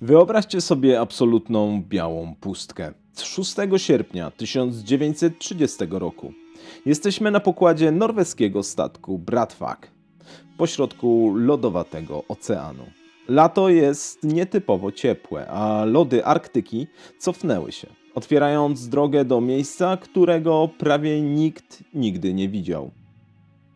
Wyobraźcie sobie absolutną białą pustkę. Z 6 sierpnia 1930 roku jesteśmy na pokładzie norweskiego statku Bratwag pośrodku lodowatego oceanu. Lato jest nietypowo ciepłe, a lody Arktyki cofnęły się, otwierając drogę do miejsca, którego prawie nikt nigdy nie widział.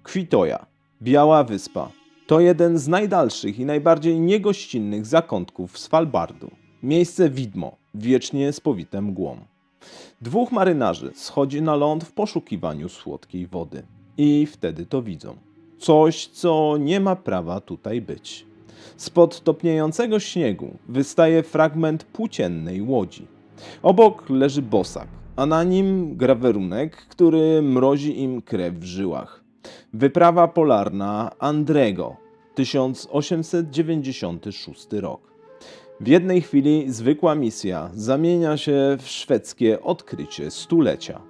Kwitoja, Biała Wyspa, to jeden z najdalszych i najbardziej niegościnnych zakątków Svalbardu. Miejsce widmo, wiecznie spowite mgłą. Dwóch marynarzy schodzi na ląd w poszukiwaniu słodkiej wody. I wtedy to widzą. Coś, co nie ma prawa tutaj być. Spod topniejącego śniegu wystaje fragment płóciennej łodzi. Obok leży bosak, a na nim grawerunek, który mrozi im krew w żyłach. Wyprawa polarna Andrego, 1896 rok. W jednej chwili zwykła misja zamienia się w szwedzkie odkrycie stulecia.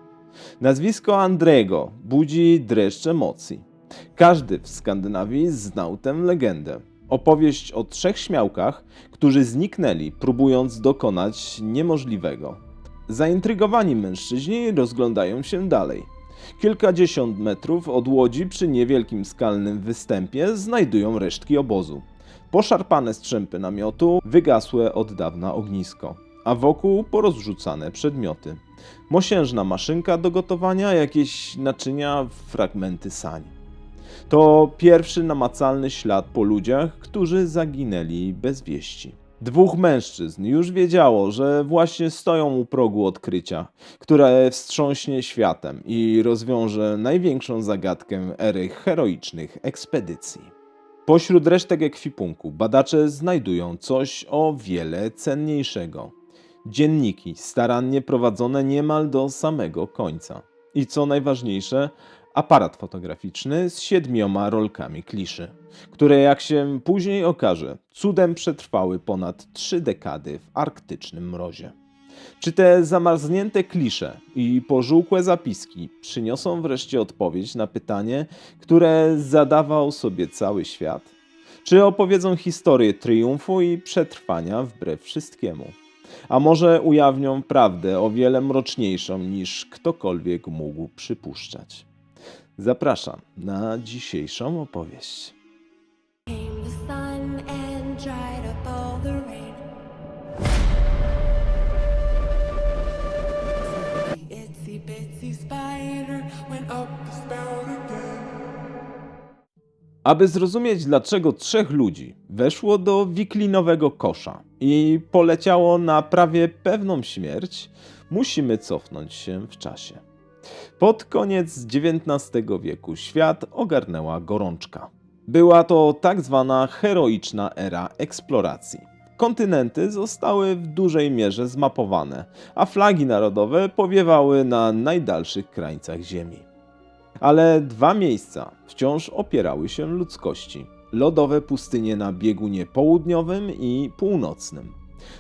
Nazwisko Andrego budzi dreszcz emocji. Każdy w Skandynawii znał tę legendę. Opowieść o trzech śmiałkach, którzy zniknęli, próbując dokonać niemożliwego. Zaintrygowani mężczyźni rozglądają się dalej. Kilkadziesiąt metrów od łodzi przy niewielkim skalnym występie znajdują resztki obozu. Poszarpane strzępy namiotu, wygasłe od dawna ognisko, a wokół porozrzucane przedmioty. Mosiężna maszynka do gotowania, jakieś naczynia, fragmenty sań. To pierwszy namacalny ślad po ludziach, którzy zaginęli bez wieści. Dwóch mężczyzn już wiedziało, że właśnie stoją u progu odkrycia, które wstrząśnie światem i rozwiąże największą zagadkę ery heroicznych ekspedycji. Pośród resztek ekwipunku badacze znajdują coś o wiele cenniejszego. Dzienniki starannie prowadzone niemal do samego końca. I co najważniejsze, aparat fotograficzny z siedmioma rolkami kliszy, które jak się później okaże, cudem przetrwały ponad trzy dekady w arktycznym mrozie. Czy te zamarznięte klisze i pożółkłe zapiski przyniosą wreszcie odpowiedź na pytanie, które zadawał sobie cały świat? Czy opowiedzą historię triumfu i przetrwania wbrew wszystkiemu? A może ujawnią prawdę o wiele mroczniejszą niż ktokolwiek mógł przypuszczać? Zapraszam na dzisiejszą opowieść. Aby zrozumieć, dlaczego trzech ludzi weszło do wiklinowego kosza i poleciało na prawie pewną śmierć, musimy cofnąć się w czasie. Pod koniec XIX wieku świat ogarnęła gorączka. Była to tak zwana heroiczna era eksploracji. Kontynenty zostały w dużej mierze zmapowane, a flagi narodowe powiewały na najdalszych krańcach Ziemi. Ale dwa miejsca wciąż opierały się ludzkości: lodowe pustynie na biegunie południowym i północnym.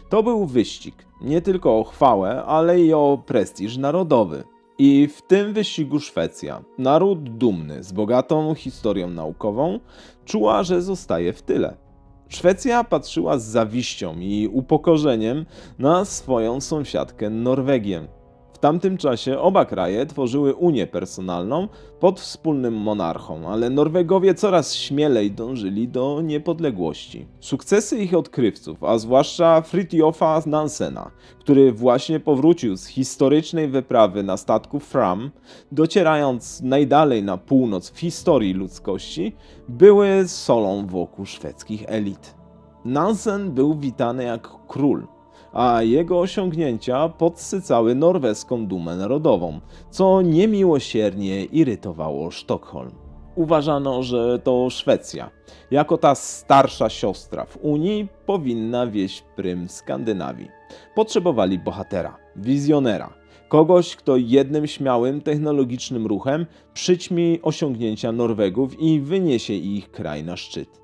To był wyścig nie tylko o chwałę, ale i o prestiż narodowy. I w tym wyścigu Szwecja, naród dumny z bogatą historią naukową, czuła, że zostaje w tyle. Szwecja patrzyła z zawiścią i upokorzeniem na swoją sąsiadkę Norwegię. Tamtym czasie oba kraje tworzyły unię personalną pod wspólnym monarchą, ale Norwegowie coraz śmielej dążyli do niepodległości. Sukcesy ich odkrywców, a zwłaszcza Fridtjofa Nansena, który właśnie powrócił z historycznej wyprawy na statku Fram, docierając najdalej na północ w historii ludzkości, były solą wokół szwedzkich elit. Nansen był witany jak król, a jego osiągnięcia podsycały norweską dumę narodową, co niemiłosiernie irytowało Sztokholm. Uważano, że to Szwecja, jako ta starsza siostra w Unii, powinna wieść prym Skandynawii. Potrzebowali bohatera, wizjonera, kogoś, kto jednym śmiałym technologicznym ruchem przyćmi osiągnięcia Norwegów i wyniesie ich kraj na szczyt.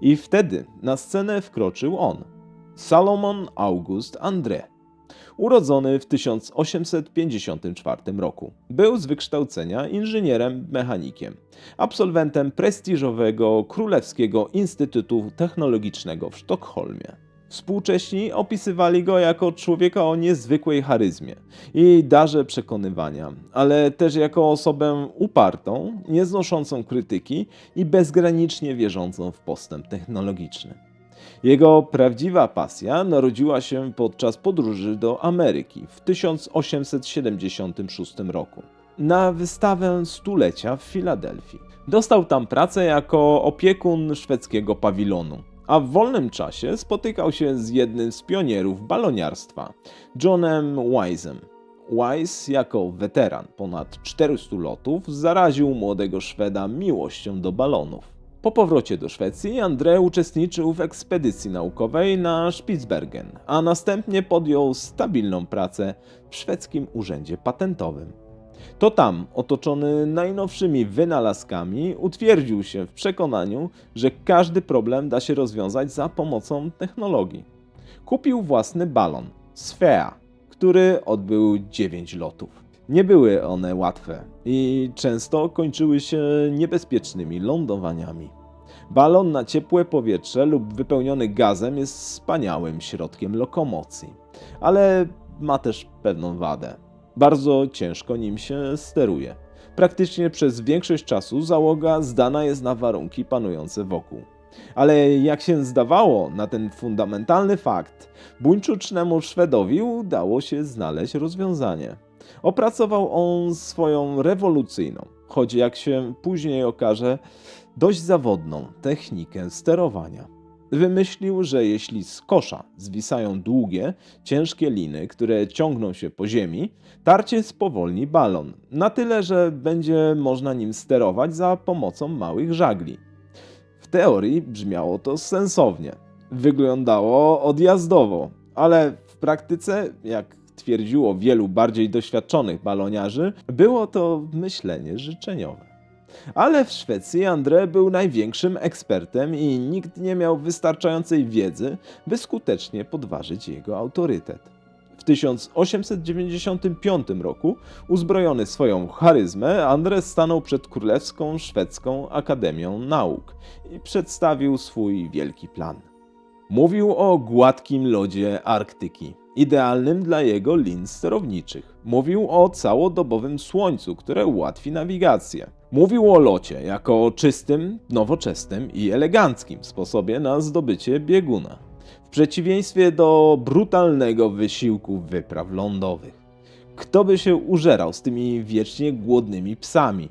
I wtedy na scenę wkroczył on, Salomon August André. Urodzony w 1854 roku. Był z wykształcenia inżynierem mechanikiem, absolwentem prestiżowego Królewskiego Instytutu Technologicznego w Sztokholmie. Współcześni opisywali go jako człowieka o niezwykłej charyzmie i darze przekonywania, ale też jako osobę upartą, nieznoszącą krytyki i bezgranicznie wierzącą w postęp technologiczny. Jego prawdziwa pasja narodziła się podczas podróży do Ameryki w 1876 roku na wystawę stulecia w Filadelfii. Dostał tam pracę jako opiekun szwedzkiego pawilonu, a w wolnym czasie spotykał się z jednym z pionierów baloniarstwa, Johnem Wise'em. Wise, jako weteran ponad 400 lotów, zaraził młodego Szweda miłością do balonów. Po powrocie do Szwecji André uczestniczył w ekspedycji naukowej na Spitsbergen, a następnie podjął stabilną pracę w szwedzkim urzędzie patentowym. To tam, otoczony najnowszymi wynalazkami, utwierdził się w przekonaniu, że każdy problem da się rozwiązać za pomocą technologii. Kupił własny balon, Sfea, który odbył 9 lotów. Nie były one łatwe i często kończyły się niebezpiecznymi lądowaniami. Balon na ciepłe powietrze lub wypełniony gazem jest wspaniałym środkiem lokomocji, ale ma też pewną wadę. Bardzo ciężko nim się steruje. Praktycznie przez większość czasu załoga zdana jest na warunki panujące wokół. Ale jak się zdawało, na ten fundamentalny fakt buńczucznemu Szwedowi udało się znaleźć rozwiązanie. Opracował on swoją rewolucyjną, choć jak się później okaże, dość zawodną technikę sterowania. Wymyślił, że jeśli z kosza zwisają długie, ciężkie liny, które ciągną się po ziemi, tarcie spowolni balon, na tyle, że będzie można nim sterować za pomocą małych żagli. W teorii brzmiało to sensownie. Wyglądało odjazdowo, ale w praktyce, jak twierdziło wielu bardziej doświadczonych baloniarzy, było to myślenie życzeniowe. Ale w Szwecji André był największym ekspertem i nikt nie miał wystarczającej wiedzy, by skutecznie podważyć jego autorytet. W 1895 roku, uzbrojony swoją charyzmę, André stanął przed Królewską Szwedzką Akademią Nauk i przedstawił swój wielki plan. Mówił o gładkim lodzie Arktyki, idealnym dla jego lin sterowniczych. Mówił o całodobowym słońcu, które ułatwi nawigację. Mówił o locie jako o czystym, nowoczesnym i eleganckim sposobie na zdobycie bieguna. W przeciwieństwie do brutalnego wysiłku wypraw lądowych. Kto by się użerał z tymi wiecznie głodnymi psami?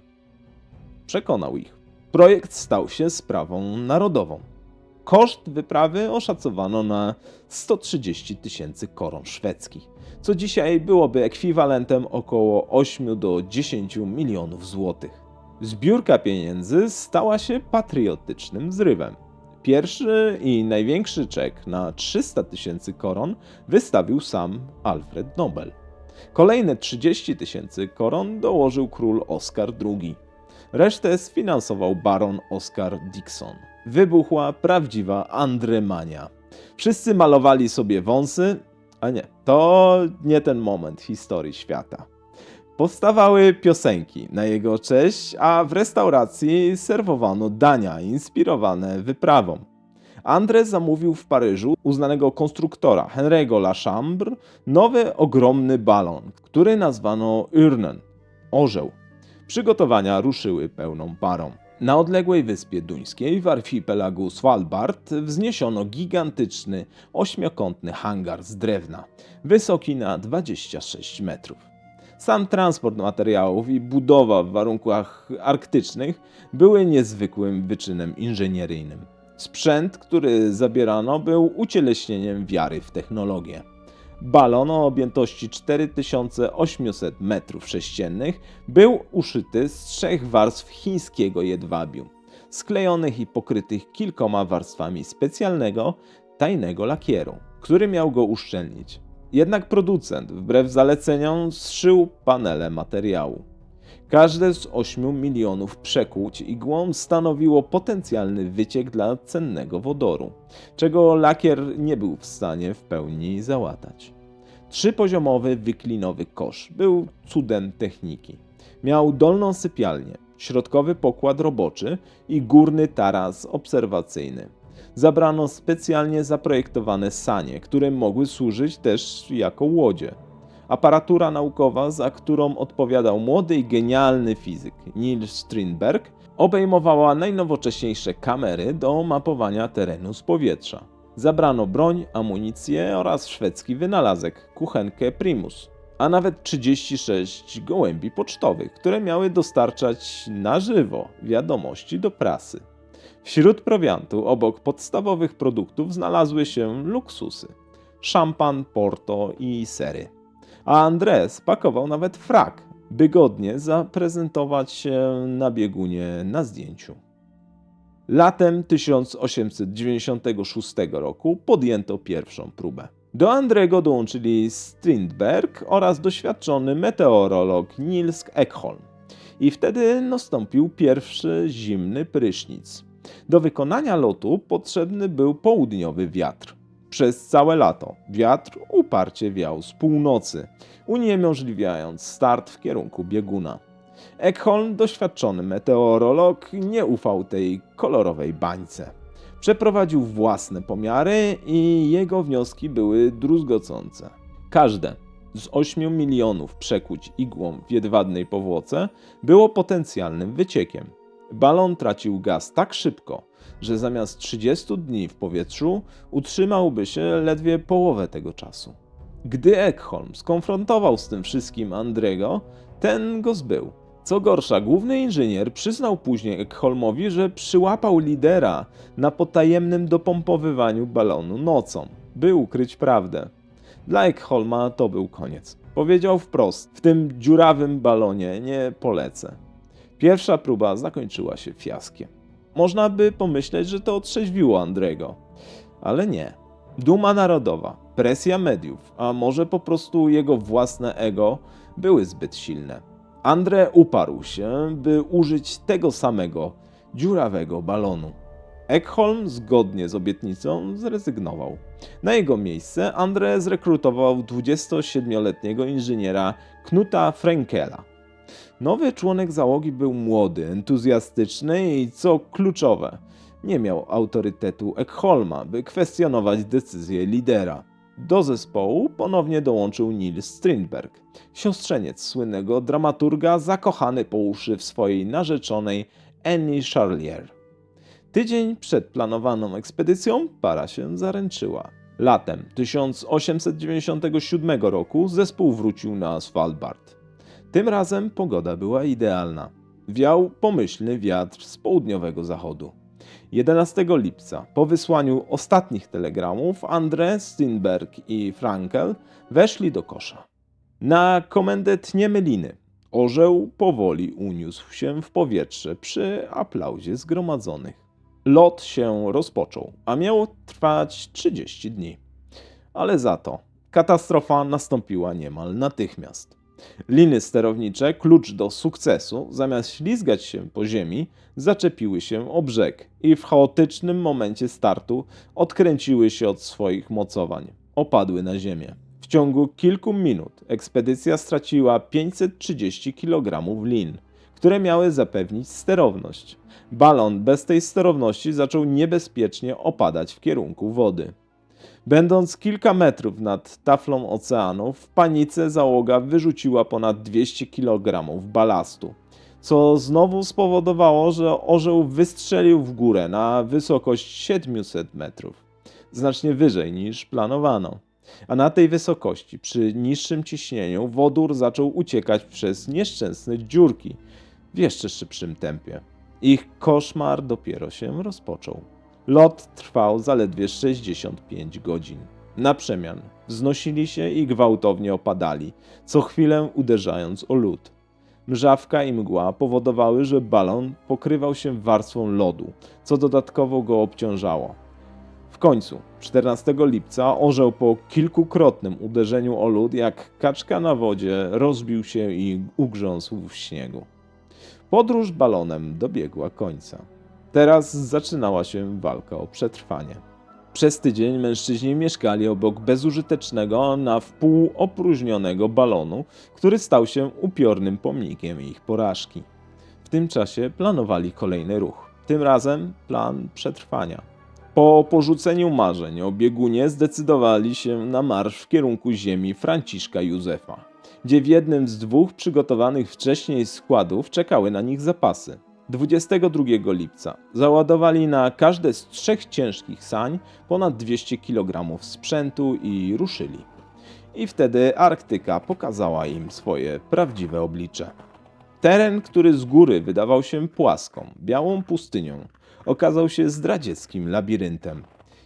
Przekonał ich. Projekt stał się sprawą narodową. Koszt wyprawy oszacowano na 130 tysięcy koron szwedzkich, co dzisiaj byłoby ekwiwalentem około 8 do 10 milionów złotych. Zbiórka pieniędzy stała się patriotycznym zrywem. Pierwszy i największy czek na 300 tysięcy koron wystawił sam Alfred Nobel. Kolejne 30 tysięcy koron dołożył król Oskar II. Resztę sfinansował baron Oscar Dixon. Wybuchła prawdziwa Andremania. Wszyscy malowali sobie wąsy, a nie, to nie ten moment historii świata. Powstawały piosenki na jego cześć, a w restauracji serwowano dania inspirowane wyprawą. André zamówił w Paryżu uznanego konstruktora Henry'ego Lachambre nowy ogromny balon, który nazwano Urnen orzeł. Przygotowania ruszyły pełną parą. Na odległej wyspie duńskiej w archipelagu Svalbard wzniesiono gigantyczny, ośmiokątny hangar z drewna, wysoki na 26 metrów. Sam transport materiałów i budowa w warunkach arktycznych były niezwykłym wyczynem inżynieryjnym. Sprzęt, który zabierano, był ucieleśnieniem wiary w technologię. Balon o objętości 4800 m3 był uszyty z trzech warstw chińskiego jedwabiu, sklejonych i pokrytych kilkoma warstwami specjalnego, tajnego lakieru, który miał go uszczelnić. Jednak producent, wbrew zaleceniom, zszył panele materiału. Każde z 8 milionów przekłuć igłą stanowiło potencjalny wyciek dla cennego wodoru, czego lakier nie był w stanie w pełni załatać. Trzypoziomowy wyklinowy kosz był cudem techniki. Miał dolną sypialnię, środkowy pokład roboczy i górny taras obserwacyjny. Zabrano specjalnie zaprojektowane sanie, które mogły służyć też jako łodzie. Aparatura naukowa, za którą odpowiadał młody i genialny fizyk Niels Strindberg, obejmowała najnowocześniejsze kamery do mapowania terenu z powietrza. Zabrano broń, amunicję oraz szwedzki wynalazek kuchenkę Primus, a nawet 36 gołębi pocztowych, które miały dostarczać na żywo wiadomości do prasy. Wśród prowiantu, obok podstawowych produktów, znalazły się luksusy: szampan, porto i sery. A Andres pakował nawet frak, by godnie zaprezentować się na biegunie na zdjęciu. Latem 1896 roku podjęto pierwszą próbę. Do Andrego dołączyli Strindberg oraz doświadczony meteorolog Niels Ekholm. I wtedy nastąpił pierwszy zimny prysznic. Do wykonania lotu potrzebny był południowy wiatr. Przez całe lato wiatr uparcie wiał z północy, uniemożliwiając start w kierunku bieguna. Ekholm, doświadczony meteorolog, nie ufał tej kolorowej bańce. Przeprowadził własne pomiary i jego wnioski były druzgocące. Każde z 8 milionów przekuć igłą w jedwabnej powłoce było potencjalnym wyciekiem. Balon tracił gaz tak szybko, że zamiast 30 dni w powietrzu utrzymałby się ledwie połowę tego czasu. Gdy Ekholm skonfrontował z tym wszystkim Andrego, ten go zbył. Co gorsza, główny inżynier przyznał później Ekholmowi, że przyłapał lidera na potajemnym dopompowywaniu balonu nocą, by ukryć prawdę. Dla Ekholma to był koniec. Powiedział wprost: W tym dziurawym balonie nie polecę. Pierwsza próba zakończyła się fiaskiem. Można by pomyśleć, że to otrzeźwiło Andrego, ale nie. Duma narodowa, presja mediów, a może po prostu jego własne ego były zbyt silne. Andre uparł się, by użyć tego samego dziurawego balonu. Ekholm zgodnie z obietnicą zrezygnował. Na jego miejsce Andre zrekrutował 27-letniego inżyniera Knuta Frenkela. Nowy członek załogi był młody, entuzjastyczny i co kluczowe, nie miał autorytetu Ekholma, by kwestionować decyzje lidera. Do zespołu ponownie dołączył Nils Strindberg, siostrzeniec słynnego dramaturga zakochany po uszy w swojej narzeczonej Annie Charlier. Tydzień przed planowaną ekspedycją para się zaręczyła. Latem 1897 roku zespół wrócił na Svalbard. Tym razem pogoda była idealna. Wiał pomyślny wiatr z południowego zachodu. 11 lipca, po wysłaniu ostatnich telegramów, André, Strindberg i Frankel weszli do kosza. Na komendę tniemy liny. Orzeł powoli uniósł się w powietrze przy aplauzie zgromadzonych. Lot się rozpoczął, a miał trwać 30 dni. Ale za to katastrofa nastąpiła niemal natychmiast. Liny sterownicze, klucz do sukcesu, zamiast ślizgać się po ziemi, zaczepiły się o brzeg i w chaotycznym momencie startu odkręciły się od swoich mocowań. Opadły na ziemię. W ciągu kilku minut ekspedycja straciła 530 kg lin, które miały zapewnić sterowność. Balon bez tej sterowności zaczął niebezpiecznie opadać w kierunku wody. Będąc kilka metrów nad taflą oceanu, w panice załoga wyrzuciła ponad 200 kg balastu, co znowu spowodowało, że orzeł wystrzelił w górę na wysokość 700 metrów, znacznie wyżej niż planowano. A na tej wysokości, przy niższym ciśnieniu, wodór zaczął uciekać przez nieszczęsne dziurki w jeszcze szybszym tempie. Ich koszmar dopiero się rozpoczął. Lot trwał zaledwie 65 godzin. Na przemian wznosili się i gwałtownie opadali, co chwilę uderzając o lód. Mrzawka i mgła powodowały, że balon pokrywał się warstwą lodu, co dodatkowo go obciążało. W końcu, 14 lipca, orzeł po kilkukrotnym uderzeniu o lód, jak kaczka na wodzie, rozbił się i ugrząsł w śniegu. Podróż balonem dobiegła końca. Teraz zaczynała się walka o przetrwanie. Przez tydzień mężczyźni mieszkali obok bezużytecznego, na wpół opróżnionego balonu, który stał się upiornym pomnikiem ich porażki. W tym czasie planowali kolejny ruch. Tym razem plan przetrwania. Po porzuceniu marzeń o biegunie zdecydowali się na marsz w kierunku ziemi Franciszka Józefa, gdzie w jednym z dwóch przygotowanych wcześniej składów czekały na nich zapasy. 22 lipca załadowali na każde z trzech ciężkich sań ponad 200 kg sprzętu i ruszyli. I wtedy Arktyka pokazała im swoje prawdziwe oblicze. Teren, który z góry wydawał się płaską, białą pustynią, okazał się zdradzieckim labiryntem.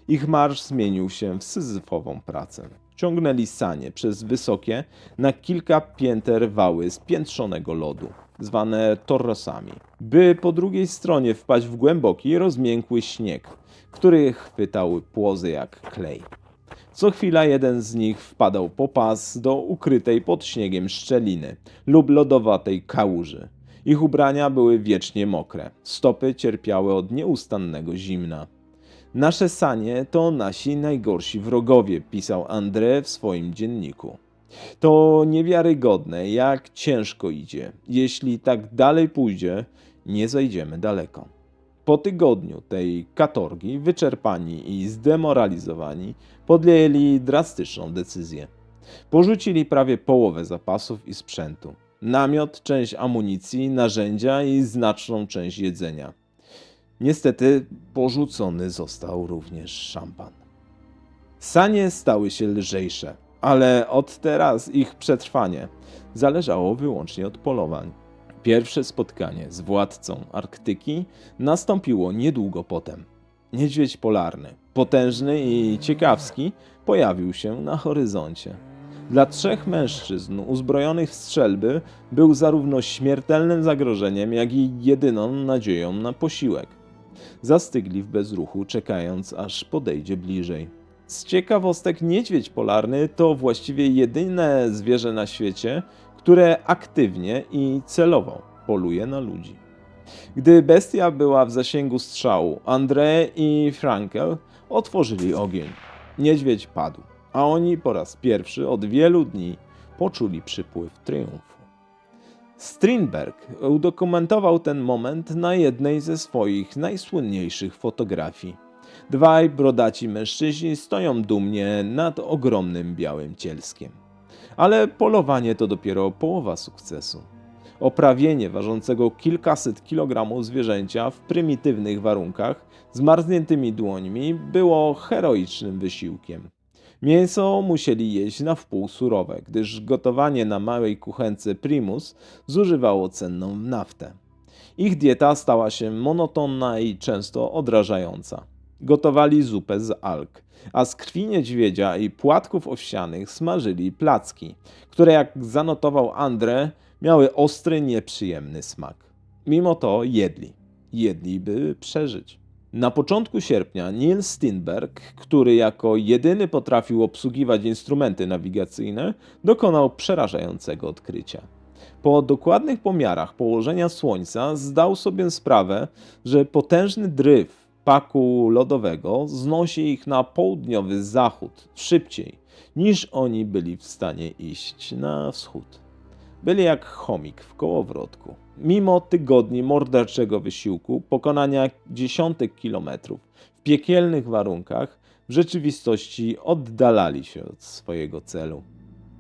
Ich marsz zmienił się w syzyfową pracę. Ciągnęli sanie przez wysokie, na kilka pięter wały spiętrzonego lodu, zwane torrosami, by po drugiej stronie wpaść w głęboki, rozmiękły śnieg, który chwytał płozy jak klej. Co chwila jeden z nich wpadał po pas do ukrytej pod śniegiem szczeliny lub lodowatej kałuży. Ich ubrania były wiecznie mokre, stopy cierpiały od nieustannego zimna. Nasze sanie to nasi najgorsi wrogowie, pisał André w swoim dzienniku. To niewiarygodne, jak ciężko idzie. Jeśli tak dalej pójdzie, nie zajdziemy daleko. Po tygodniu tej katorgi, wyczerpani i zdemoralizowani, podjęli drastyczną decyzję. Porzucili prawie połowę zapasów i sprzętu. Namiot, część amunicji, narzędzia i znaczną część jedzenia. Niestety porzucony został również szampan. Sanie stały się lżejsze, ale od teraz ich przetrwanie zależało wyłącznie od polowań. Pierwsze spotkanie z władcą Arktyki nastąpiło niedługo potem. Niedźwiedź polarny, potężny i ciekawski, pojawił się na horyzoncie. Dla trzech mężczyzn uzbrojonych w strzelby był zarówno śmiertelnym zagrożeniem, jak i jedyną nadzieją na posiłek. Zastygli w bezruchu, czekając aż podejdzie bliżej. Z ciekawostek niedźwiedź polarny to właściwie jedyne zwierzę na świecie, które aktywnie i celowo poluje na ludzi. Gdy bestia była w zasięgu strzału, André i Frankel otworzyli ogień. Niedźwiedź padł, a oni po raz pierwszy od wielu dni poczuli przypływ triumfu. Strindberg udokumentował ten moment na jednej ze swoich najsłynniejszych fotografii. Dwaj brodaci mężczyźni stoją dumnie nad ogromnym białym cielskiem. Ale polowanie to dopiero połowa sukcesu. Oprawienie ważącego kilkaset kilogramów zwierzęcia w prymitywnych warunkach, zmarzniętymi dłońmi, było heroicznym wysiłkiem. Mięso musieli jeść na wpół surowe, gdyż gotowanie na małej kuchence primus zużywało cenną naftę. Ich dieta stała się monotonna i często odrażająca. Gotowali zupę z alg, a z krwi niedźwiedzia i płatków owsianych smażyli placki, które jak zanotował André, miały ostry, nieprzyjemny smak. Mimo to jedli. Jedli, by przeżyć. Na początku sierpnia Neil Steinberg, który jako jedyny potrafił obsługiwać instrumenty nawigacyjne, dokonał przerażającego odkrycia. Po dokładnych pomiarach położenia Słońca zdał sobie sprawę, że potężny dryf paku lodowego znosi ich na południowy zachód szybciej niż oni byli w stanie iść na wschód. Byli jak chomik w kołowrotku. Mimo tygodni morderczego wysiłku, pokonania dziesiątek kilometrów w piekielnych warunkach, w rzeczywistości oddalali się od swojego celu.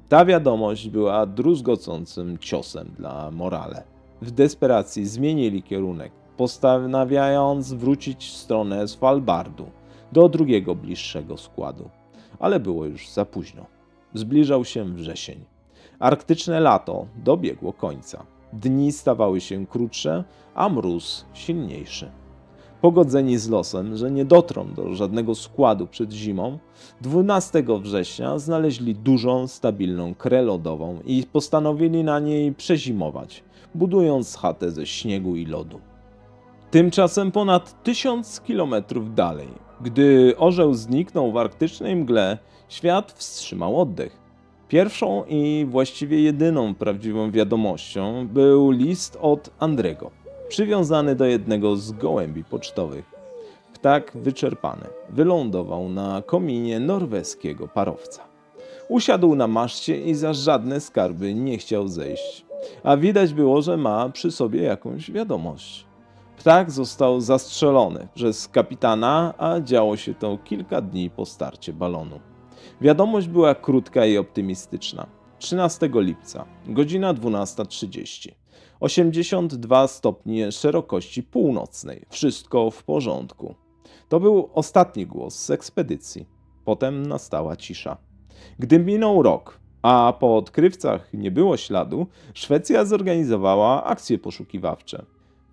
Ta wiadomość była druzgocącym ciosem dla morale. W desperacji zmienili kierunek, postanawiając wrócić w stronę Svalbardu, do drugiego bliższego składu. Ale było już za późno. Zbliżał się wrzesień. Arktyczne lato dobiegło końca. Dni stawały się krótsze, a mróz silniejszy. Pogodzeni z losem, że nie dotrą do żadnego składu przed zimą, 12 września znaleźli dużą, stabilną krę lodową i postanowili na niej przezimować, budując chatę ze śniegu i lodu. Tymczasem ponad tysiąc kilometrów dalej, gdy orzeł zniknął w arktycznej mgle, świat wstrzymał oddech. Pierwszą i właściwie jedyną prawdziwą wiadomością był list od Andrego, przywiązany do jednego z gołębi pocztowych. Ptak wyczerpany wylądował na kominie norweskiego parowca. Usiadł na maszcie i za żadne skarby nie chciał zejść, a widać było, że ma przy sobie jakąś wiadomość. Ptak został zastrzelony przez kapitana, a działo się to kilka dni po starcie balonu. Wiadomość była krótka i optymistyczna. 13 lipca, godzina 12.30. 82 stopnie szerokości północnej. Wszystko w porządku. To był ostatni głos z ekspedycji. Potem nastała cisza. Gdy minął rok, a po odkrywcach nie było śladu, Szwecja zorganizowała akcje poszukiwawcze.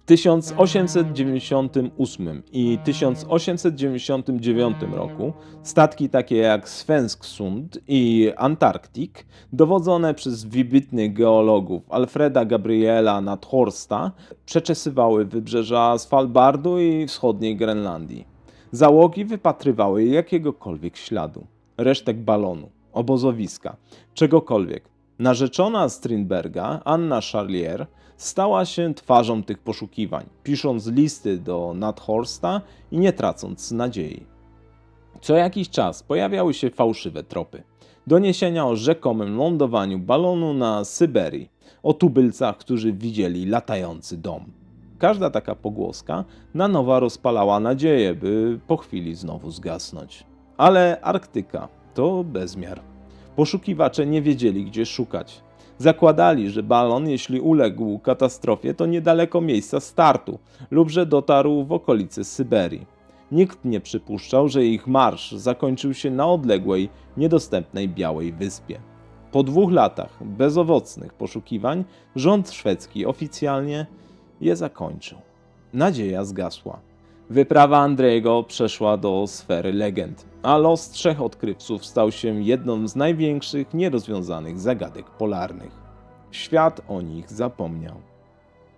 W 1898 i 1899 roku statki takie jak Svensksund i Antarktik, dowodzone przez wybitnych geologów Alfreda Gabriela Nadhorsta, przeczesywały wybrzeża Svalbardu i wschodniej Grenlandii. Załogi wypatrywały jakiegokolwiek śladu, resztek balonu, obozowiska, czegokolwiek. Narzeczona Strindberga, Anna Charlier, stała się twarzą tych poszukiwań, pisząc listy do Nadhorsta i nie tracąc nadziei. Co jakiś czas pojawiały się fałszywe tropy. Doniesienia o rzekomym lądowaniu balonu na Syberii, o tubylcach, którzy widzieli latający dom. Każda taka pogłoska na nowo rozpalała nadzieję, by po chwili znowu zgasnąć. Ale Arktyka to bezmiar. Poszukiwacze nie wiedzieli, gdzie szukać. Zakładali, że balon, jeśli uległ katastrofie, to niedaleko miejsca startu lub że dotarł w okolice Syberii. Nikt nie przypuszczał, że ich marsz zakończył się na odległej, niedostępnej Białej Wyspie. Po dwóch latach bezowocnych poszukiwań rząd szwedzki oficjalnie je zakończył. Nadzieja zgasła. Wyprawa Andrego przeszła do sfery legend, a los trzech odkrywców stał się jedną z największych nierozwiązanych zagadek polarnych. Świat o nich zapomniał.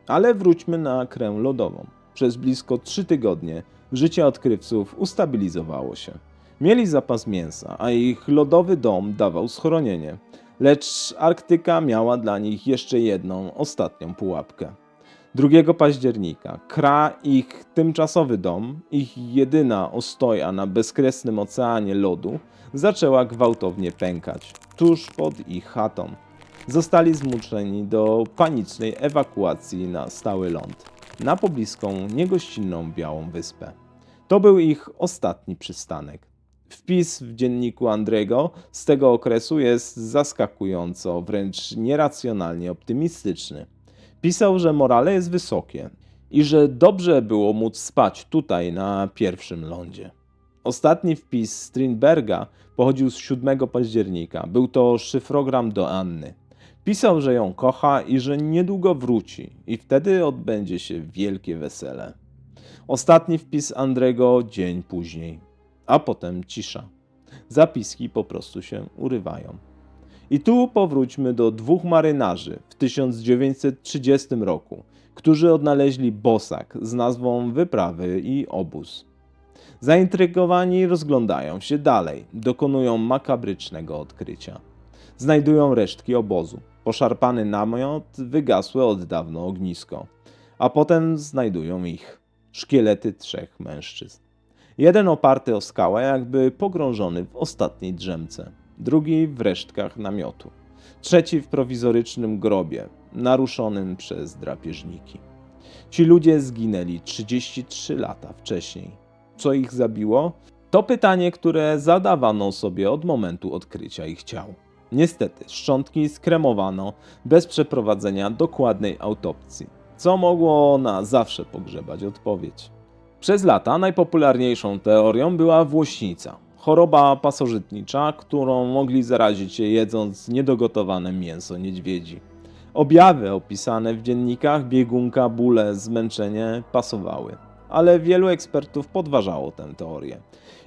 Ale wróćmy na krę lodową. Przez blisko trzy tygodnie życie odkrywców ustabilizowało się. Mieli zapas mięsa, a ich lodowy dom dawał schronienie. Lecz Arktyka miała dla nich jeszcze jedną, ostatnią pułapkę. 2 października Kra, ich tymczasowy dom, ich jedyna ostoja na bezkresnym oceanie lodu, zaczęła gwałtownie pękać tuż pod ich chatą. Zostali zmuszeni do panicznej ewakuacji na stały ląd, na pobliską, niegościnną Białą Wyspę. To był ich ostatni przystanek. Wpis w dzienniku Andrego z tego okresu jest zaskakująco, wręcz nieracjonalnie optymistyczny. Pisał, że morale jest wysokie i że dobrze było móc spać tutaj na pierwszym lądzie. Ostatni wpis Strindberga pochodził z 7 października. Był to szyfrogram do Anny. Pisał, że ją kocha i że niedługo wróci, i wtedy odbędzie się wielkie wesele. Ostatni wpis Andrego dzień później, a potem cisza. Zapiski po prostu się urywają. I tu powróćmy do dwóch marynarzy w 1930 roku, którzy odnaleźli bosak z nazwą wyprawy i obóz. Zaintrygowani rozglądają się dalej, dokonują makabrycznego odkrycia. Znajdują resztki obozu, poszarpany namiot, wygasłe od dawna ognisko, a potem znajdują ich szkielety trzech mężczyzn. Jeden oparty o skałę, jakby pogrążony w ostatniej drzemce drugi w resztkach namiotu, trzeci w prowizorycznym grobie, naruszonym przez drapieżniki. Ci ludzie zginęli 33 lata wcześniej. Co ich zabiło? To pytanie, które zadawano sobie od momentu odkrycia ich ciał. Niestety, szczątki skremowano bez przeprowadzenia dokładnej autopsji, co mogło na zawsze pogrzebać odpowiedź. Przez lata najpopularniejszą teorią była włośnica, choroba pasożytnicza, którą mogli zarazić się jedząc niedogotowane mięso niedźwiedzi. Objawy opisane w dziennikach, biegunka, bóle, zmęczenie pasowały, ale wielu ekspertów podważało tę teorię.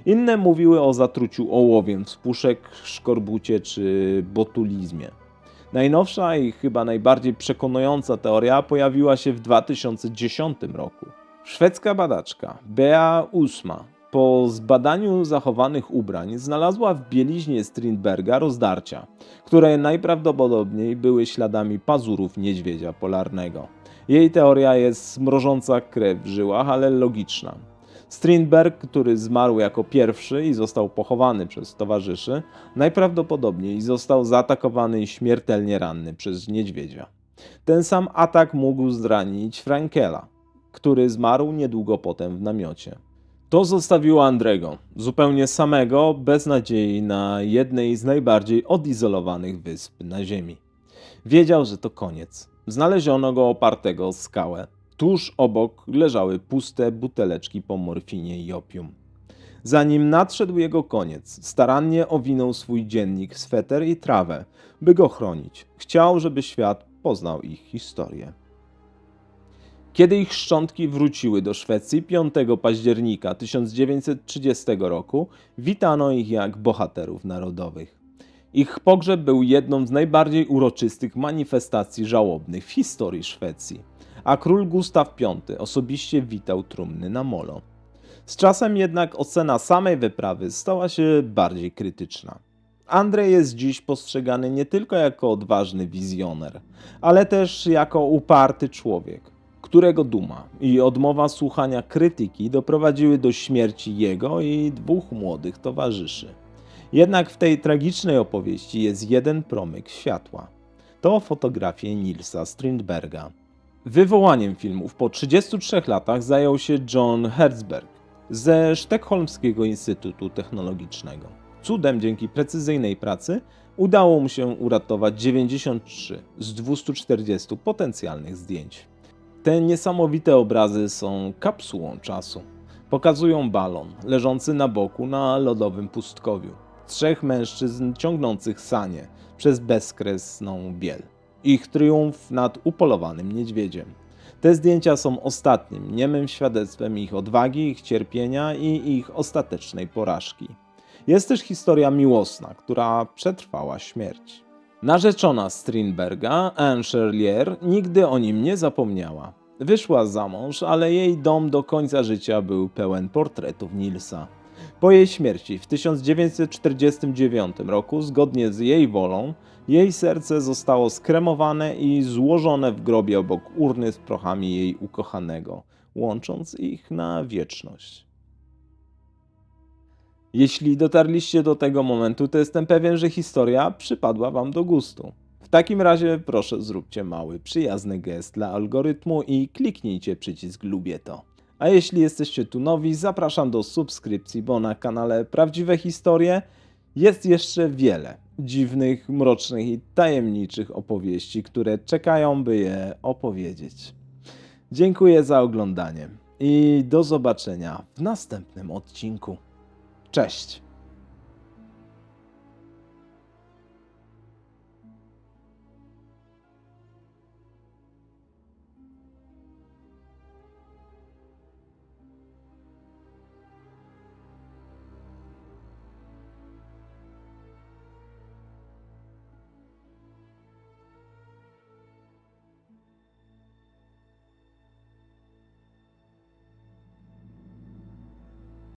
Inne mówiły o zatruciu ołowiem z puszek, szkorbucie czy botulizmie. Najnowsza i chyba najbardziej przekonująca teoria pojawiła się w 2010 roku. Szwedzka badaczka Bea Usma po zbadaniu zachowanych ubrań znalazła w bieliźnie Strindberga rozdarcia, które najprawdopodobniej były śladami pazurów niedźwiedzia polarnego. Jej teoria jest mrożąca krew w żyłach, ale logiczna. Strindberg, który zmarł jako pierwszy i został pochowany przez towarzyszy, najprawdopodobniej został zaatakowany i śmiertelnie ranny przez niedźwiedzia. Ten sam atak mógł zranić Frankela. który zmarł niedługo potem w namiocie. To zostawiło Andrego, zupełnie samego, bez nadziei na jednej z najbardziej odizolowanych wysp na Ziemi. Wiedział, że to koniec. Znaleziono go opartego o skałę. Tuż obok leżały puste buteleczki po morfinie i opium. Zanim nadszedł jego koniec, starannie owinął swój dziennik, sweter i trawę, by go chronić. Chciał, żeby świat poznał ich historię. Kiedy ich szczątki wróciły do Szwecji 5 października 1930 roku, witano ich jak bohaterów narodowych. Ich pogrzeb był jedną z najbardziej uroczystych manifestacji żałobnych w historii Szwecji, a król Gustaw V osobiście witał trumny na molo. Z czasem jednak ocena samej wyprawy stała się bardziej krytyczna. Andrzej jest dziś postrzegany nie tylko jako odważny wizjoner, ale też jako uparty człowiek, którego duma i odmowa słuchania krytyki doprowadziły do śmierci jego i dwóch młodych towarzyszy. Jednak w tej tragicznej opowieści jest jeden promyk światła. To fotografie Nilsa Strindberga. Wywołaniem filmów po 33 latach zajął się John Herzberg ze Sztokholmskiego Instytutu Technologicznego. Cudem dzięki precyzyjnej pracy udało mu się uratować 93 z 240 potencjalnych zdjęć. Te niesamowite obrazy są kapsułą czasu. Pokazują balon leżący na boku na lodowym pustkowiu. Trzech mężczyzn ciągnących sanie przez bezkresną biel. Ich triumf nad upolowanym niedźwiedziem. Te zdjęcia są ostatnim, niemym świadectwem ich odwagi, ich cierpienia i ich ostatecznej porażki. Jest też historia miłosna, która przetrwała śmierć. Narzeczona Strindberga, Anne Cherlier, nigdy o nim nie zapomniała. Wyszła za mąż, ale jej dom do końca życia był pełen portretów Nilsa. Po jej śmierci w 1949 roku, zgodnie z jej wolą, jej serce zostało skremowane i złożone w grobie obok urny z prochami jej ukochanego, łącząc ich na wieczność. Jeśli dotarliście do tego momentu, to jestem pewien, że historia przypadła Wam do gustu. W takim razie proszę zróbcie mały, przyjazny gest dla algorytmu i kliknijcie przycisk lubię to. A jeśli jesteście tu nowi, zapraszam do subskrypcji, bo na kanale Prawdziwe Historie jest jeszcze wiele dziwnych, mrocznych i tajemniczych opowieści, które czekają, by je opowiedzieć. Dziękuję za oglądanie i do zobaczenia w następnym odcinku. Cześć!